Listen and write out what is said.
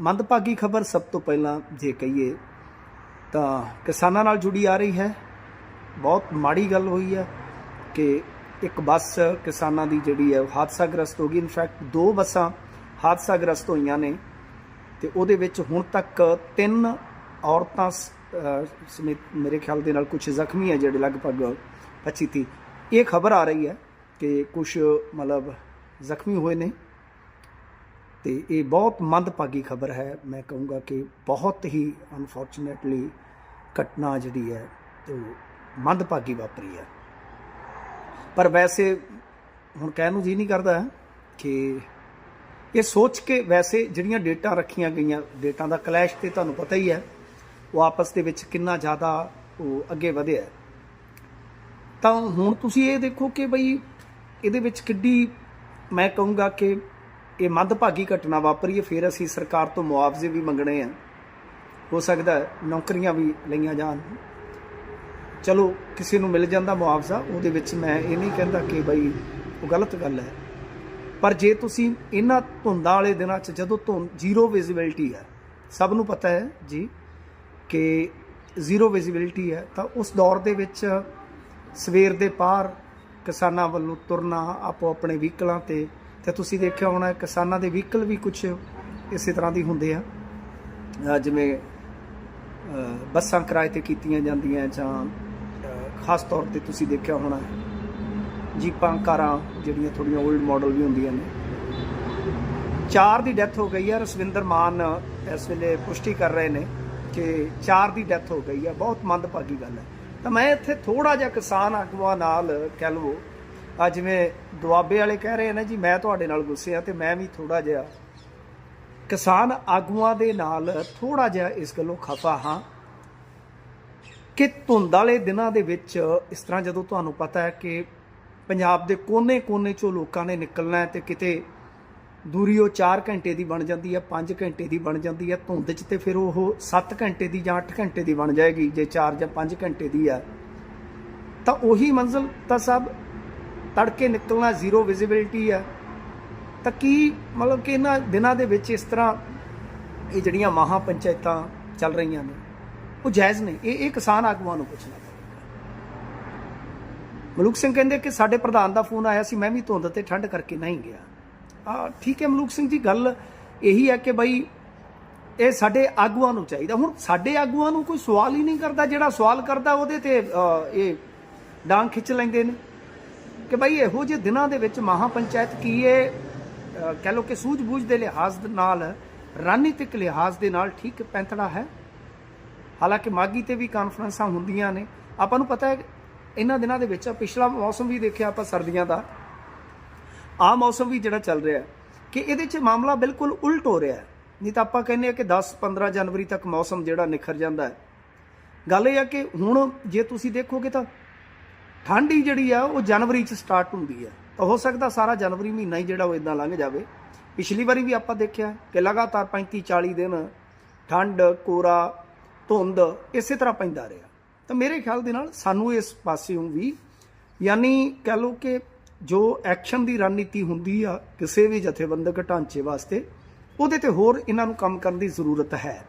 ਮੰਦਭਾਗੀ ਖਬਰ ਸਭ ਤੋਂ ਪਹਿਲਾਂ ਜੇ ਕਹੀਏ ਤਾਂ ਕਿਸਾਨਾਂ ਨਾਲ ਜੁੜੀ ਆ ਰਹੀ ਹੈ। ਬਹੁਤ ਮਾੜੀ ਗੱਲ ਹੋਈ ਹੈ ਕਿ ਇੱਕ ਬੱਸ ਕਿਸਾਨਾਂ ਦੀ ਜਿਹੜੀ ਹੈ ਉਹ ਹਾਦਸਾਗ੍ਰਸਤ ਹੋ ਗਈ। ਇਨਫੈਕਟ ਦੋ ਬੱਸਾਂ ਹਾਦਸਾਗ੍ਰਸਤ ਹੋਈਆਂ ਨੇ ਤੇ ਉਹਦੇ ਵਿੱਚ ਹੁਣ ਤੱਕ ਤਿੰਨ ਔਰਤਾਂ ਸ- ਅਹ, ਸਮੇਤ ਮੇਰੇ ਖਿਆਲ ਦੇ ਨਾਲ ਕੁਝ ਜ਼ਖਮੀ ਹੈ ਜਿਹੜੇ ਲਗਭਗ 25 ਤੀਹ। ਇਹ ਖਬਰ ਆ ਰਹੀ ਹੈ ਕਿ ਕੁਝ ਮਤਲਬ ਜ਼ਖਮੀ ਹੋਏ ਨੇ। ਤੇ ਇਹ ਬਹੁਤ ਮੰਦਭਾਗੀ ਖਬਰ ਹੈ। ਮੈਂ ਕਹੂੰਗਾ ਕਿ ਬਹੁਤ ਹੀ ਅਨਫੋਰਚੂਨੇਟਲੀ ਘਟਨਾ ਜਿਹੜੀ ਹੈ, ਉਹ ਮੰਦਭਾਗੀ ਵਾਪਰੀ ਹੈ। ਪਰ ਵੈਸੇ ਹੁਣ ਕਹਿਣ ਨੂੰ ਜੀ ਨਹੀਂ ਕਰਦਾ ਕਿ ਇਹ ਸੋਚ ਕੇ ਵੈਸੇ ਜਿਹੜੀਆਂ ਡੇਟਾ ਰੱਖੀਆਂ ਗਈਆਂ, ਡੇਟਾ ਦਾ ਕਲੈਸ਼ ਤੇ ਤੁਹਾਨੂੰ ਪਤਾ ਹੀ ਹੈ, ਉਹ ਆਪਸ ਦੇ ਵਿੱਚ ਕਿੰਨਾ ਜ਼ਿਆਦਾ ਉਹ ਅੱਗੇ ਵਧਿਆ। ਤਾਂ ਹੁਣ ਤੁਸੀਂ ਇਹ ਦੇਖੋ ਕਿ ਬਈ ਇਹਦੇ ਵਿੱਚ ਕਿੱਡੀ, ਮੈਂ ਕਹੂੰਗਾ ਕਿ ਇਹ ਮੰਦਭਾਗੀ ਘਟਨਾ ਵਾਪਰੀ ਹੈ, ਫਿਰ ਅਸੀਂ ਸਰਕਾਰ ਤੋਂ ਮੁਆਵਜ਼ੇ ਵੀ ਮੰਗਣੇ ਆ। ਹੋ ਸਕਦਾ ਨੌਕਰੀਆਂ ਵੀ ਲਈਆਂ ਜਾਣ। ਚਲੋ, ਕਿਸੇ ਨੂੰ ਮਿਲ ਜਾਂਦਾ ਮੁਆਵਜ਼ਾ, ਉਹਦੇ ਵਿੱਚ ਮੈਂ ਇਹ ਨਹੀਂ ਕਹਿੰਦਾ ਕਿ ਬਈ ਉਹ ਗਲਤ ਗੱਲ ਹੈ। ਪਰ ਜੇ ਤੁਸੀਂ ਇਹਨਾਂ ਧੁੰਦਾਂ ਵਾਲੇ ਦਿਨਾਂ 'ਚ ਜਦੋਂ ਧੁੰਦ ਜ਼ੀਰੋ ਵਿਜ਼ਿਬਿਲਟੀ ਹੈ, ਸਭ ਨੂੰ ਪਤਾ ਹੈ ਜੀ ਕਿ ਜ਼ੀਰੋ ਵਿਜ਼ਿਬਿਲਟੀ ਹੈ, ਤਾਂ ਉਸ ਦੌਰ ਦੇ ਵਿੱਚ ਸਵੇਰ ਦੇ ਪਾਰ ਕਿਸਾਨਾਂ ਵੱਲੋਂ ਤੁਰਨਾ ਆਪੋ ਆਪਣੇ ਵਹੀਕਲਾਂ ਤੇ ਤੇ ਤੁਸੀਂ ਦੇਖਿਆ ਹੋਣਾ, ਕਿਸਾਨਾਂ ਦੇ ਵਹੀਕਲ ਵੀ ਕੁਝ ਇਸੇ ਤਰ੍ਹਾਂ ਦੀ ਹੁੰਦੇ ਆ। ਜਿਵੇਂ ਬੱਸਾਂ ਕਿਰਾਏ ਤੇ ਕੀਤੀਆਂ ਜਾਂਦੀਆਂ ਜਾਂ ਖਾਸ ਤੌਰ ਤੇ ਤੁਸੀਂ ਦੇਖਿਆ ਹੋਣਾ, ਜੀਪਾਂ, ਕਾਰਾਂ ਜਿਹੜੀਆਂ ਥੋੜੀਆਂ 올ਡ ਮਾਡਲ ਵੀ ਹੁੰਦੀਆਂ ਨੇ। ਚਾਰ ਦੀ ਡੈਥ ਹੋ ਗਈ ਹੈ ਰਸਵਿੰਦਰ ਮਾਨ ਇਸ ਵੇਲੇ ਪੁਸ਼ਟੀ ਕਰ ਰਹੇ ਨੇ ਕਿ ਚਾਰ ਦੀ ਡੈਥ ਹੋ ਗਈ ਹੈ ਬਹੁਤ ਮੰਦਭਾਗੀ ਗੱਲ ਹੈ। ਤਾਂ ਮੈਂ ਇੱਥੇ ਥੋੜਾ ਜਿਹਾ ਕਿਸਾਨ ਆਗੂਆਂ ਨਾਲ ਕਹਿ ਲਵੋ ਆ ਜਿਵੇਂ ਦੁਆਬੇ ਵਾਲੇ ਕਹਿ ਰਹੇ ਨੇ ਜੀ, ਮੈਂ ਤੁਹਾਡੇ ਨਾਲ ਗੁੱਸੇ ਆ ਤੇ ਮੈਂ ਵੀ ਥੋੜਾ ਜਿਹਾ ਕਿਸਾਨ ਆਗੂਆਂ ਦੇ ਨਾਲ ਥੋੜਾ ਜਿਹਾ ਇਸ ਗੱਲੋਂ ਖਫਾ ਹਾਂ ਕਿ ਧੁੰਦ ਵਾਲੇ ਦਿਨਾਂ ਦੇ ਵਿੱਚ ਇਸ ਤਰ੍ਹਾਂ ਜਦੋਂ ਤੁਹਾਨੂੰ ਪਤਾ ਹੈ ਕਿ ਪੰਜਾਬ ਦੇ ਕੋਨੇ-ਕੋਨੇ ਚੋਂ ਲੋਕਾਂ ਨੇ ਨਿਕਲਣਾ ਹੈ ਤੇ ਕਿਤੇ ਦੂਰੀ ਉਹ 4 ਘੰਟੇ ਦੀ ਬਣ ਜਾਂਦੀ ਹੈ 5 ਘੰਟੇ ਦੀ ਬਣ ਜਾਂਦੀ ਹੈ, ਧੁੰਦ 'ਚ ਤੇ ਫਿਰ ਉਹ 7 ਘੰਟੇ ਦੀ ਜਾਂ 8 ਘੰਟੇ ਦੀ ਬਣ ਜਾਏਗੀ, ਜੇ 4 ਜਾਂ 5 ਘੰਟੇ ਦੀ ਆ ਤਾਂ ਉਹੀ ਮੰਜ਼ਲ ਤਾਂ ਸਭ ਤੜਕੇ ਨਿਕਲਣਾ ਜ਼ੀਰੋ ਵਿਜ਼ਿਬਿਲਟੀ ਹੈ ਤਾਂ ਕੀ ਮਤਲਬ ਕਿ ਇਹਨਾਂ ਦਿਨਾਂ ਦੇ ਵਿੱਚ ਇਸ ਤਰ੍ਹਾਂ ਇਹ ਜਿਹੜੀਆਂ ਮਹਾ ਪੰਚਾਇਤਾਂ ਚੱਲ ਰਹੀਆਂ ਨੇ, ਉਹ ਜਾਇਜ਼ ਨਹੀਂ ਇਹ ਇਹ ਕਿਸਾਨ ਆਗੂਆਂ ਨੂੰ ਪੁੱਛਣਾ ਪਵੇਗਾ। ਮਲੂਕ ਸਿੰਘ ਕਹਿੰਦੇ ਕਿ ਸਾਡੇ ਪ੍ਰਧਾਨ ਦਾ ਫੋਨ ਆਇਆ ਸੀ, ਮੈਂ ਵੀ ਧੁੰਦ ਤੇ ਠੰਡ ਕਰਕੇ ਨਹੀਂ ਗਿਆ। ਆ ਠੀਕ ਹੈ ਮਲੂਕ ਸਿੰਘ ਜੀ, ਗੱਲ ਇਹੀ ਹੈ ਕਿ ਬਈ ਇਹ ਸਾਡੇ ਆਗੂਆਂ ਨੂੰ ਚਾਹੀਦਾ। ਹੁਣ ਸਾਡੇ ਆਗੂਆਂ ਨੂੰ ਕੋਈ ਸਵਾਲ ਹੀ ਨਹੀਂ ਕਰਦਾ, ਜਿਹੜਾ ਸਵਾਲ ਕਰਦਾ ਉਹਦੇ ਤੇ ਇਹ ਡਾਂਗ ਖਿੱਚ ਲੈਂਦੇ ਨੇ। ਕਿ ਭਾਈ ਇਹੋ ਜਿਹੇ ਦਿਨਾਂ ਦੇ ਵਿੱਚ ਮਹਾ ਪੰਚਾਇਤ ਕੀ ਇਹ ਕਹਿ ਲੋ ਕਿ ਸੂਝ-ਬੂਝ ਦੇ ਲਿਹਾਜ਼ ਨਾਲ, ਰਣਨੀਤਿਕ ਲਿਹਾਜ਼ ਦੇ ਨਾਲ ਠੀਕ ਪੈਂਤੜਾ ਹੈ। ਹਾਲਾਂਕਿ ਮਾਗੀ ਤੇ ਵੀ ਕਾਨਫਰੰਸਾਂ ਹੁੰਦੀਆਂ ਨੇ। ਆਪਾਂ ਨੂੰ ਪਤਾ ਹੈ, ਇਹਨਾਂ ਦਿਨਾਂ ਦੇ ਵਿੱਚ ਪਿਛਲਾ ਮੌਸਮ ਵੀ ਦੇਖਿਆ ਆਪਾਂ ਸਰਦੀਆਂ ਦਾ। ਆ ਮੌਸਮ ਵੀ ਜਿਹੜਾ ਚੱਲ ਰਿਹਾ ਕਿ ਇਹਦੇ 'ਚ ਮਾਮਲਾ ਬਿਲਕੁਲ ਉਲਟ ਹੋ ਰਿਹਾ ਨਹੀਂ ਤਾਂ ਆਪਾਂ ਕਹਿੰਦੇ ਆ ਕਿ 10 15 ਜਨਵਰੀ ਤੱਕ ਮੌਸਮ ਜਿਹੜਾ ਨਿਖਰ ਜਾਂਦਾ ਹੈ। ਗੱਲ ਇਹ ਆ ਕਿ ਹੁਣ ਜੇ ਤੁਸੀਂ ਦੇਖੋਗੇ ਤਾਂ ਠੰਡ ਹੀ ਜਿਹੜੀ ਆ, ਉਹ ਜਨਵਰੀ 'ਚ ਸਟਾਰਟ ਹੁੰਦੀ ਹੈ ਤਾਂ ਹੋ ਸਕਦਾ ਸਾਰਾ ਜਨਵਰੀ ਮਹੀਨਾ ਹੀ ਜਿਹੜਾ ਉਹ ਇਦਾਂ ਲੰਘ ਜਾਵੇ। ਪਿਛਲੀ ਵਾਰੀ ਵੀ ਆਪਾਂ ਦੇਖਿਆ ਕਿ ਲਗਾਤਾਰ 35 40 ਦਿਨ ਠੰਡ ਕੋਰਾ ਧੁੰਦ ਇਸੇ ਤਰ੍ਹਾਂ ਪੈਂਦਾ ਰਿਹਾ। ਤਾਂ ਮੇਰੇ ਖਿਆਲ ਦੇ ਨਾਲ ਸਾਨੂੰ ਇਸ ਪਾਸਿਓਂ ਵੀ ਯਾਨੀ ਕਹ ਲਓ ਕਿ ਜੋ ਐਕਸ਼ਨ ਦੀ ਰਣਨੀਤੀ ਹੁੰਦੀ ਆ ਕਿਸੇ ਵੀ ਜਥੇਬੰਦਕ ਢਾਂਚੇ ਵਾਸਤੇ, ਉਹਦੇ ਤੇ ਹੋਰ ਇਹਨਾਂ ਨੂੰ ਕੰਮ ਕਰਨ ਦੀ ਜ਼ਰੂਰਤ ਹੈ।